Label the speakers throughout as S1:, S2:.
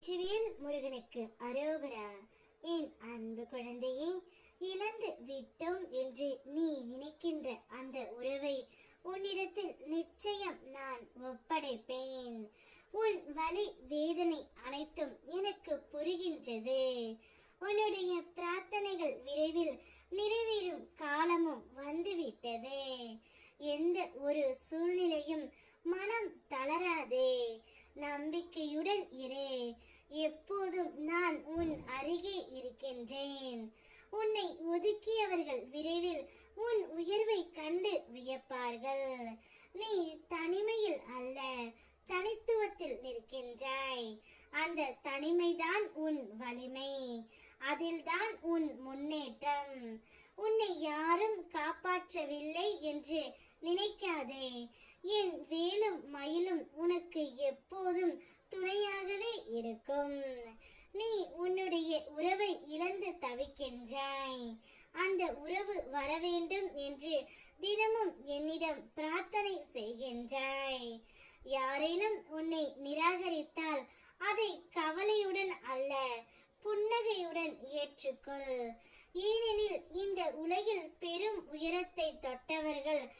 S1: வெற்றிவேல் முருகனுக்கு அரோகரா. என் அன்பு குழந்தையே இழந்து விட்டோம் என்று நீ நினைக்கின்ற அந்த உறவை உன்னிடத்தில் நிச்சயம் நான் ஒப்படைப்பேன். உன் வலி வேதனை அனைத்தும் எனக்கு புரிகின்றது. உன்னுடைய பிரார்த்தனைகள் விரைவில் நிறைவேறும் காலமும் வந்துவிட்டது. எந்த ஒரு சூழ்நிலையும் மனம் தளராதே. நம்பிக்கையுடன் இரு. எப்போதும் நான் உன் அருகே இருக்கின்றேன். உன்னை ஒதுக்கியவர்கள் விரைவில் உன் உயர்வை கண்டு வியப்பார்கள். நீ தனிமையில் அல்ல தனித்துவத்தில் நிற்கின்றாய். அந்த தனிமைதான் உன் வலிமை. அதில்தான் உன் முன்னேற்றம். உன்னை யாரும் காப்பாற்றவில்லை என்று நினைக்காதே. என் வேலும் மயிலும் உனக்கு எப்போதும் துணையாகவே இருக்கும். நீ உன்னுடைய உறவை இழந்து தவிக்கின்றாய். அந்த உறவு வர வேண்டும் என்று தினமும் என்னிடம் பிரார்த்தனை செய்கின்றாய். யாரேனும் உன்னை நிராகரித்தால் அதை கவலையுடன் அல்ல புன்னகையுடன் ஏற்றுக்கொள். ஏனெனில் இந்த உலகில் பெரும் உயரத்தை தொட்டவர்கள்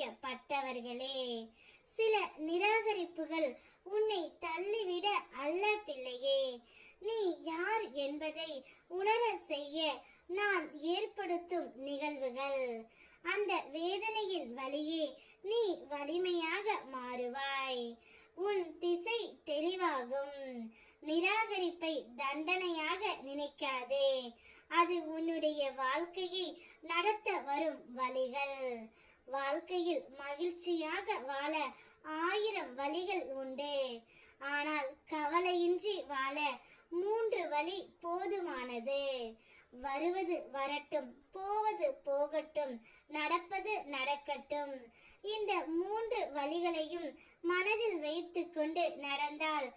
S1: நிராகரிக்கப்பட்டவர்களே சில நிராகரிப்புகள் உன்னை தள்ளிவிட அல்ல பிள்ளையே. நீ யார் என்பதை உணர செய்ய நான் ஏற்படுத்தும் நிகழ்வுகள். அந்த வேதனையின் வழியே நீ வலிமையாக மாறுவாய். உன் திசை தெளிவாகும். நிராகரிப்பை தண்டனையாக நினைக்காதே. அது உன்னுடைய வாழ்க்கையை நடத்த வரும் வழிகள். வாழ்க்கையில் மகிழ்ச்சியாக வாழ ஆயிரம் வழிகள் உண்டு. ஆனால் கவலையின்றி வாழ மூன்று வழி போதுமானது. வருவது வரட்டும் போவது போகட்டும் நடப்பது நடக்கட்டும். இந்த மூன்று வழிகளையும் மனதில் வைத்து கொண்டு நடந்தால்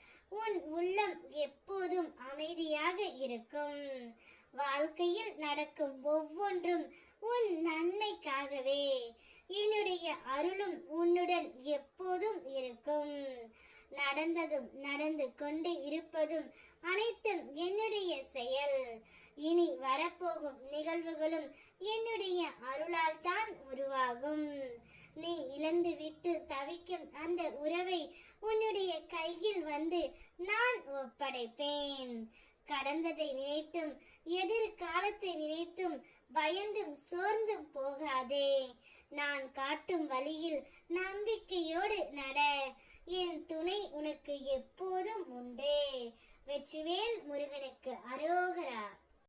S1: உன் உள்ளம் எப்போதும் அமைதியாக இருக்கும். வாழ்க்கையில் நடக்கும் ஒவ்வொன்றும் உன் நன்மைக்காகவே. அருளும் உன்னுடன் எப்போதும் இருக்கும். நடந்ததும் நடந்து கொண்டு இருப்பதும் அனைத்தும் என்னுடைய செயல். இனி வரப்போகும் நிகழ்வுகளும் என்னுடைய அருளால் தான் உருவாகும். நீ இழந்து விட்டு தவிக்கும் அந்த உறவை உன்னுடைய கையில் வந்து நான் ஒப்படைப்பேன். கடந்ததை நினைத்தும் எதிர்காலத்தை நினைத்தும் பயந்தும் சோர்ந்தும் போகாதே. நான் காட்டும் வழியில் நம்பிக்கையோடு நட. என் துணை உனக்கு எப்போதும் உண்டு. வெற்றிவேல் முருகனுக்கு அரோகரா.